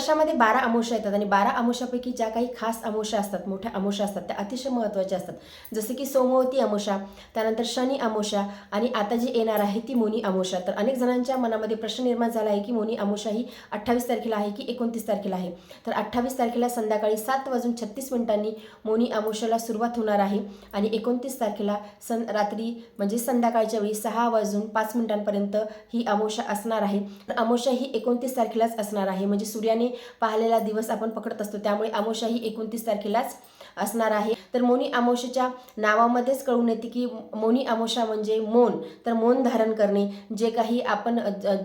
वर्षामध्ये बारा अमावस्या येतात आणि बारा अमावस्यापैकी ज्या काही खास अमावस्या असतात मोठ्या अमावस्या असतात त्या अतिशय महत्त्वाच्या असतात. जसे की सोमवती अमोशा त्यानंतर शनी अमोशा आणि आता जी येणार आहे ती मोनी अमोशा तर अनेक जणांच्या मनामध्ये प्रश्न निर्माण झाला आहे की मोनी अमावस्या ही अठ्ठावीस तारखेला आहे की एकोणतीस तारखेला आहे? तर अठ्ठावीस तारखेला संध्याकाळी सात वाजून छत्तीस मिनिटांनी मोनी अमोशाला सुरुवात होणार आहे आणि एकोणतीस तारखेला सं रात्री म्हणजे संध्याकाळच्या वेळी सहा वाजून पाच मिनिटांपर्यंत ही अमोशा असणार आहे. तर अमोशा ही एकोणतीस तारखेलाच असणार आहे. म्हणजे सूर्याने पाहिलेला दिवस आपण पकडत असतो. त्यामुळे अमावस्या ही एकोणतीस तारखेलाच असणार आहे. तर मोनी अमावस्येच्या नावामध्येच कळून येते की मोनी आमोशा म्हणजे मौन. तर मौन धारण करणे जे काही आपण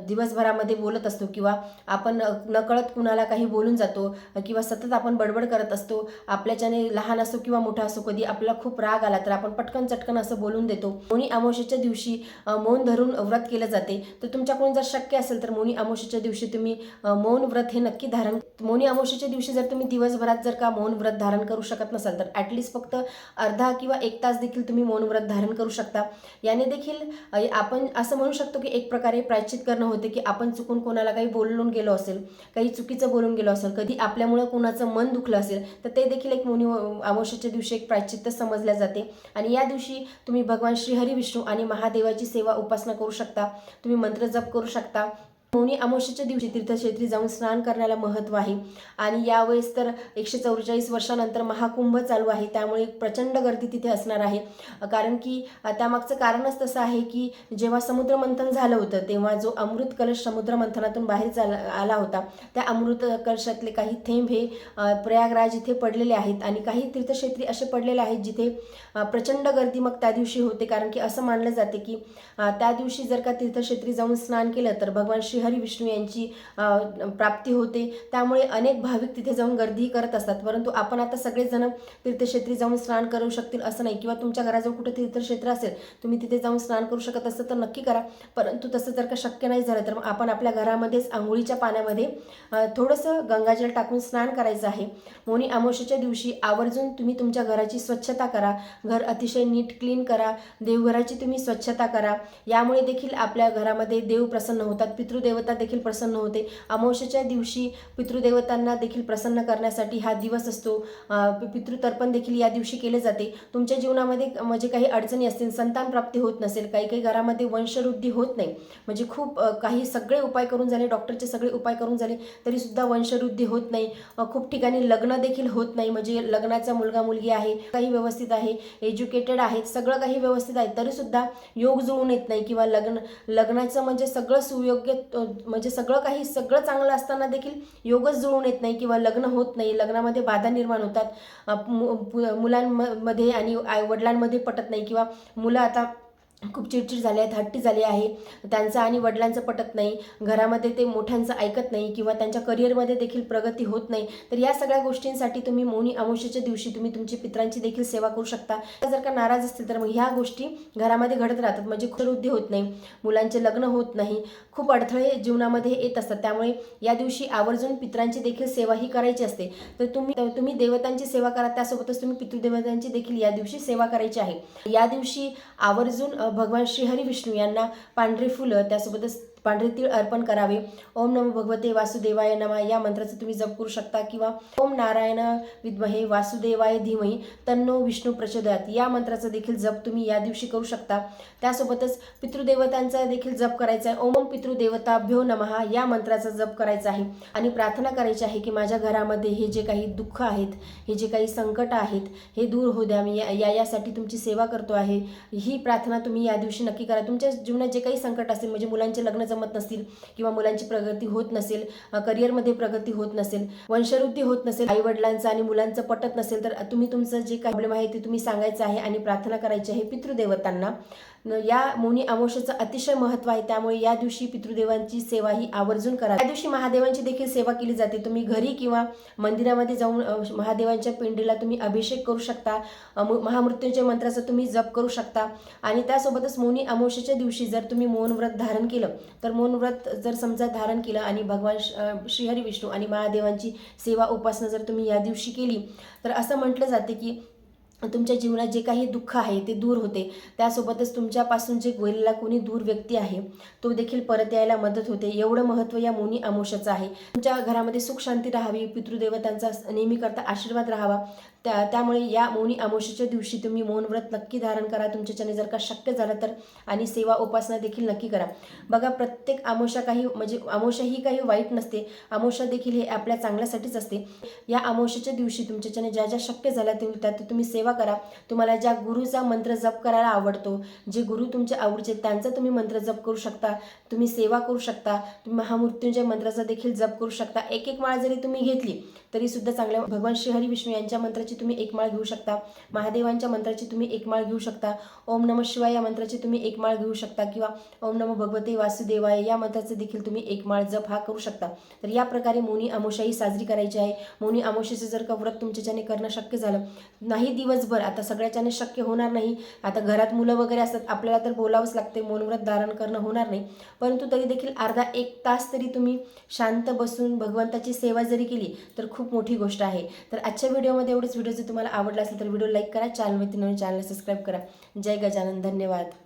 दिवसभरामध्ये बोलत असतो किंवा आपण नकळत कुणाला काही बोलून जातो किंवा सतत आपण बडबड करत असतो आपल्याच्याने लहान असो किंवा मोठा असो कधी आपल्याला खूप राग आला तर आपण पटकन चटकन असं बोलून देतो. मोनी अमावस्येच्या दिवशी मौन धरून व्रत केलं जाते. तर तुमच्याकडून जर शक्य असेल तर मोनी आमोशेच्या दिवशी तुम्ही मौन व्रत हे नक्की धारण मोनी अमावस्येच्या दिवशी जर तुम्ही दिवसभरात जर का मौन व्रत धारण करू शकत नसाल तर ॲटलिस्ट फक्त अर्धा किंवा एक तास देखील तुम्ही मौनव्रत धारण करू शकता. याने देखील आपण असं म्हणू शकतो की एक प्रकारे प्रायश्चित करणं होते की आपण चुकून कोणाला काही बोलून गेलो असेल काही चुकीचं बोलून गेलो असेल कधी आपल्यामुळं कोणाचं मन दुखलं असेल तर ते देखील एक मौनी अमावस्येच्या दिवशी एक प्रायश्चित्त समजल्या जाते. आणि या दिवशी तुम्ही भगवान श्रीहरी विष्णू आणि महादेवाची सेवा उपासना करू शकता. तुम्ही मंत्र जप करू शकता. मौनी अमावस्येच्या दिवशी तीर्थक्षेत्री जाऊन स्नान करण्याला महत्त्व आहे. आणि यावेळेस तर एकशे चौवेचाळीस वर्षानंतर महाकुंभ चालू आहे. त्यामुळे एक प्रचंड गर्दी तिथे असणार आहे. कारण की त्यामागचं कारणच तसं आहे की जेव्हा समुद्रमंथन झालं होतं तेव्हा जो अमृत कलश समुद्र मंथनातून बाहेर चाला आला होता त्या अमृत कलशातले काही थेंब हे प्रयागराज इथे पडलेले आहेत. आणि काही तीर्थक्षेत्री असे पडलेले आहेत जिथे प्रचंड गर्दी मग त्या दिवशी होते. कारण की असं मानलं जाते की त्या दिवशी जर का तीर्थक्षेत्री जाऊन स्नान केलं तर भगवान श्री श्रीहरी विष्णू यांची प्राप्ती होते. त्यामुळे अनेक भाविक तिथे जाऊन गर्दी करत असतात. परंतु आपण आता सगळेजण तीर्थक्षेत्री जाऊन स्नान करू शकतील असं नाही. किंवा तुमच्या घराजवळ कुठे तीर्थक्षेत्र असेल तुम्ही तिथे जाऊन स्नान करू शकत असेल तर नक्की करा. परंतु तसं जर का शक्य नाही झालं तर मग आपण आपल्या घरामध्येच आंघोळीच्या पाण्यामध्ये थोडंसं गंगाजल टाकून स्नान करायचं आहे. मोनी अमावस्येच्या दिवशी आवर्जून तुम्ही तुमच्या घराची स्वच्छता करा. घर अतिशय नीट क्लीन करा. देवघराची तुम्ही स्वच्छता करा. यामुळे देखील आपल्या घरामध्ये देव प्रसन्न होतात पितृदेव पितृदेवता देखील प्रसन्न होते. अमावस्येच्या दिवशी पितृदेवतांना देखील प्रसन्न करण्यासाठी हा दिवस असतो. पितृतर्पण देखील या दिवशी केले जाते. तुमच्या जीवनामध्ये म्हणजे काही अडचणी असतील संतान प्राप्ती होत नसेल काही काही घरामध्ये वंशवृद्धी होत नाही म्हणजे खूप काही सगळे उपाय करून झाले डॉक्टरचे सगळे उपाय करून झाले तरीसुद्धा वंशवृद्धी होत नाही. खूप ठिकाणी लग्न देखील होत नाही म्हणजे लग्नाचा मुलगा मुलगी आहे काही व्यवस्थित आहे एज्युकेटेड आहेत सगळं काही व्यवस्थित आहे तरीसुद्धा योग जुळून येत नाही किंवा लग्न लग्नाचं म्हणजे सगळं सुयोग्य म्हणजे सगळं काही सगळं चांगलं असताना देखील योगच जुळून येत नाही किंवा लग्न होत नाही. लग्नामध्ये बाधा निर्माण होतात. मु- मुलांमध्ये आणि आई वडिलांमध्ये पटत नाही किंवा मुलं आता खूप चिडचिड झाले आहेत हट्टी झाली आहे. त्यांचं आणि वडिलांचं पटत नाही. घरामध्ये ते मोठ्यांचं ऐकत नाही किंवा त्यांच्या करिअरमध्ये देखील प्रगती होत नाही. तर या सगळ्या गोष्टींसाठी तुम्ही मोनी अमावस्येच्या दिवशी तुम्ही तुमची पित्रांची देखील सेवा करू शकता. जर का नाराज असतील तर मग ह्या गोष्टी घरामध्ये घडत राहतात. म्हणजे वृद्धी होत नाही. मुलांचे लग्न होत नाही. खूप अडथळे जीवनामध्ये येत असतात. त्यामुळे या दिवशी आवर्जून पित्रांची देखील सेवा ही करायची असते. तर तुम्ही तुम्ही देवतांची सेवा करा. त्यासोबतच तुम्ही पितृदेवतांची देखील या दिवशी सेवा करायची आहे. या दिवशी आवर्जून भगवान श्रीहरी विष्णू यांना पांढरी फुलं त्यासोबतच पांढरे तीळ अर्पण करावे. ओम नमो भगवते वासुदेवाय नमा. या मंत्राचा तुम्ही जप करू शकता किंवा ओम नारायण विद्महे वासुदेवाय धीमही तन्नो विष्णू प्रचोदयात. या मंत्राचा देखील जप तुम्ही या दिवशी करू शकता. त्यासोबतच पितृदेवतांचा देखील जप करायचा आहे. ओम पितृदेवताभ्यो नमहा या मंत्राचा जप करायचा आहे. आणि प्रार्थना करायची आहे की माझ्या घरामध्ये हे जे काही दुःख आहेत हे जे काही संकट आहेत हे दूर होऊ द्या. मी या या- यासाठी तुमची सेवा करतो आहे. ही प्रार्थना तुम्ही या दिवशी नक्की करा. तुमच्या जीवनात जे काही संकट असेल म्हणजे मुलांचे लग्न जमत नसतील किंवा मुलांची प्रगती होत नसेल करिअरमध्ये प्रगती होत नसेल वंशवृद्धी होत नसेल आई वडिलांचं आणि मुलांचं पटत नसेल तर तुम्ही तुमचं जे काही प्रॉब्लेम आहे ते तुम्ही सांगायचं आहे आणि प्रार्थना करायची आहे पितृदेवतांना. या मुनी अमावस्येचं अतिशय महत्त्व आहे त्यामुळे या दिवशी पितृदेवांची सेवा ही आवर्जून करा. या दिवशी महादेवांची देखील सेवा केली जाते. तुम्ही घरी किंवा मंदिरामध्ये जाऊन महादेवांच्या पिंडीला तुम्ही अभिषेक करू शकता. महामृत्यूंच्या मंत्राचा तुम्ही जप करू शकता. आणि त्यासोबतच मोनी अमावस्येच्या दिवशी जर तुम्ही मौन व्रत धारण केलं तर मौनव्रत जर समजा धारण केलं आणि भगवान श- श्रीहरी विष्णू आणि महादेवांची सेवा उपासना जर तुम्ही या दिवशी केली तर असं म्हटलं जाते की तुमच्या जीवनात जे काही दुःख आहे ते दूर होते. त्यासोबतच तुमच्यापासून जे गेलेला कोणी दूर व्यक्ती आहे तो देखील परत यायला मदत होते. एवढं महत्त्व या मोनी अमोशाचं आहे. तुमच्या घरामध्ये सुख शांती राहावी पितृदेवतांचा नेहमी करता आशीर्वाद राहावा. त्या त्यामुळे या मौनी अमावस्येच्या दिवशी तुम्ही मौनव्रत नक्की धारण करा. तुमच्याच्याने जर का शक्य झालं तर आणि सेवा उपासना देखील नक्की करा. बघा प्रत्येक अमावस्या काही म्हणजे अमावस्या ही काही वाईट नसते. अमावस्या देखील हे आपल्या चांगल्यासाठीच असते. या अमावस्येच्या दिवशी तुमच्याच्याने ज्या ज्या शक्य झाल्या ते त्यात तुम्ही सेवा करा. तुम्हाला ज्या गुरुचा मंत्र जप करायला आवडतो जे गुरु तुमचे आवडचे त्यांचा तुम्ही मंत्र जप करू शकता. तुम्ही सेवा करू शकता. तुम्ही महामृत्युंजय मंत्राचा देखील जप करू शकता. एक एक माळ जरी तुम्ही घेतली तरी सुद्धा चांगल्या भगवान श्रीहरी विष्णू यांच्या मंत्राची तुम्ही एक माळ घेऊ शकता. महादेवांच्या मंत्राची तुम्ही एक माळ घेऊ शकता. ओम नम शिवाय या मंत्राची तुम्ही एक माळ घेऊ शकता किंवा ओम नम भगवते वासुदेवाय या मंत्राचे देखील तुम्ही एक माळ जप हा करू शकता. तर या प्रकारे मौनी अमावस्या ही साजरी करायची आहे. मौनी अमोशाचं जर का व्रत तुमच्याच्याने करणं शक्य झालं नाही दिवस दिवसभर. आता सगळ्याच्याने शक्य होणार नाही. आता घरात मुलं वगैरे असतात आपल्याला तर बोलावंच लागते मौनव्रत धारण करणं होणार नाही. परंतु तरी देखील अर्धा एक तास तरी तुम्ही शांत बसून भगवंताची सेवा जरी केली तर खूप मोठी गोष्ट आहे. तर आजच्या व्हिडिओमध्ये एवढंच. व्हिडिओ जर तुम्हाला आवडला असेल तर व्हिडिओ लाईक करा चॅनलवरती नवीन चॅनल सबस्क्राईब करा. जय गजानन. धन्यवाद.